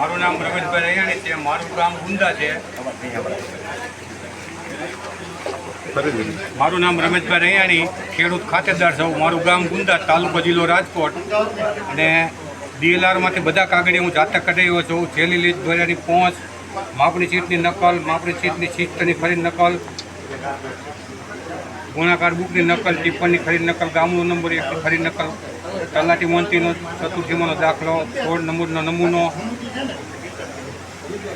મારું નામ રમેશભાઈ રૈયાણી છે, મારું ગામ ગુંદા છે. મારું નામ રમેશભાઈ રૈયાણી, ખેડૂત ખાતેદાર છું. મારું ગામ ગુંદા તાલુકો જિલ્લો રાજકોટ. અને ડીએલઆરમાંથી બધા કાગળી હું જાતે કઢાવ્યો છું. છેલ્લી લીટ ભર્યાની પહોંચ માપણી સીટની નકલ માપણી સીટની શિસ્તની ખરીદ નકલ, ગુણાકાર બુકની નકલ ટિપ્પણની ખરીદ નકલ, ગામનો નંબર એકની ખરીદ નકલ. તલાટી મંત્રીનો ચતુર્થીમાંનો દાખલો, સોળ નંબરનો નમૂનો,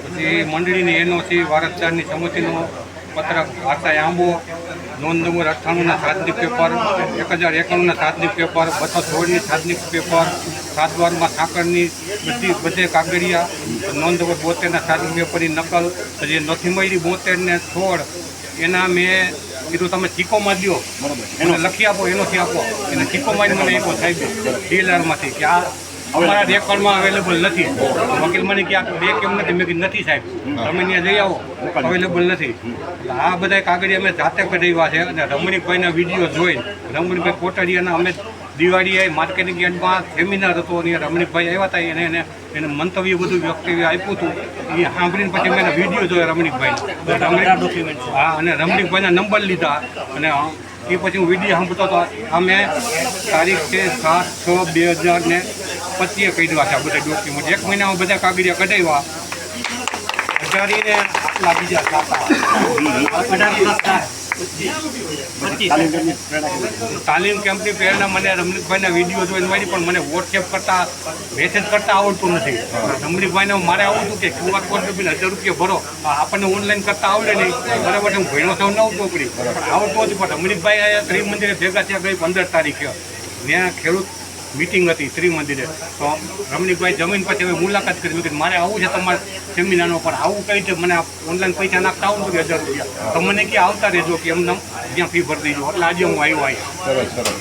પછી મંડળીની એનઓસી વારસદારની સમિતિનો પત્રક આશાય આંબો, નોંધ નંબર અઠ્ઠાણુંના સાતની પેપર, એક હજાર એકાણુંના સાતની પેપર, બસો સોળની સાતની પેપર સાત બારમાં સાકરની બધી, બધે કાગળિયા, નોંધ નંબર બોતેરના સાતની પેપરની નકલ, પછી નથી મળી બોતેરને સોળ, એના મેં કીધું તમે ચીકોમાં દો એને લખી આપો એનોથી આપો. એને ચીકોમાં જ મને આપ્યો સાહેબ ડીએલઆરમાંથી કે આ અમારા રેકોર્ડમાં અવેલેબલ નથી. વકીલ મને કે આ બે કેમ નથી મેં કીધું નથી સાહેબ તમે ત્યાં જઈ આવો. અવેલેબલ નથી. આ બધા કાગળિયા અમે જાતે કઢાવ્યા છે અને રમણીકભાઈના વીડિયો જોઈને રમણીકભાઈ કોટડીયાના અમે દિવાળીએ માર્કેટિંગ યાર્ડમાં સેમિનાર હતો અને રમણીકભાઈ આવ્યા હતા એને એને એને મંતવ્ય બધું વ્યક્તિએ આપ્યું હતું. એ સાંભળીને પછી મેં એના વીડિયો જોયો રમણીકભાઈ રમણીક હા અને રમણીકભાઈના નંબર લીધા અને એ પછી હું વીડિયો સાંભળતો હતો. અમે તારીખ છે સાત છ બે હજાર ને પચીએ કહ્યા છે આ બધા ડોક્યુમેન્ટ એક મહિનામાં બધા કાગળિયા કઢાવ્યા. હજારીને આટલા બીજા તાલીમ કેમ્પની પ્રેરણા મને રમણીકભાઈના વીડિયો જોઈને મળી પણ મને વોટ્સએપ કરતા મેસેજ કરતા આવડતું નથી. રમણીકભાઈને મારે આવું હતું કે ક્યુઆર કોડ બિલ હજાર રૂપિયા ભરો. આપણને ઓનલાઈન કરતા આવડે નહીં. બરાબર હું ભણ્યો છું નવ ચોપડી આવડતું હતું પણ રમણીકભાઈ આયા ત્રિ ભેગા થયા ગઈ પંદર તારીખે. મેં ખેડૂત મીટિંગ હતી શ્રી મંદિરે તો રમણીકભાઈ જમીન પછી હવે મુલાકાત કરી. હતી મારે આવું છે તમારે સેમિનારનો પણ આવું કઈ રીતે? મને ઓનલાઈન પૈસા નાખતા આવું કે હજાર રૂપિયા. તો મને કે આવતા રહેજો કે એમને ત્યાં ફી ભરી દેજો. એટલે આજે હું આવ્યો અહીંયા. સરસ સરસ.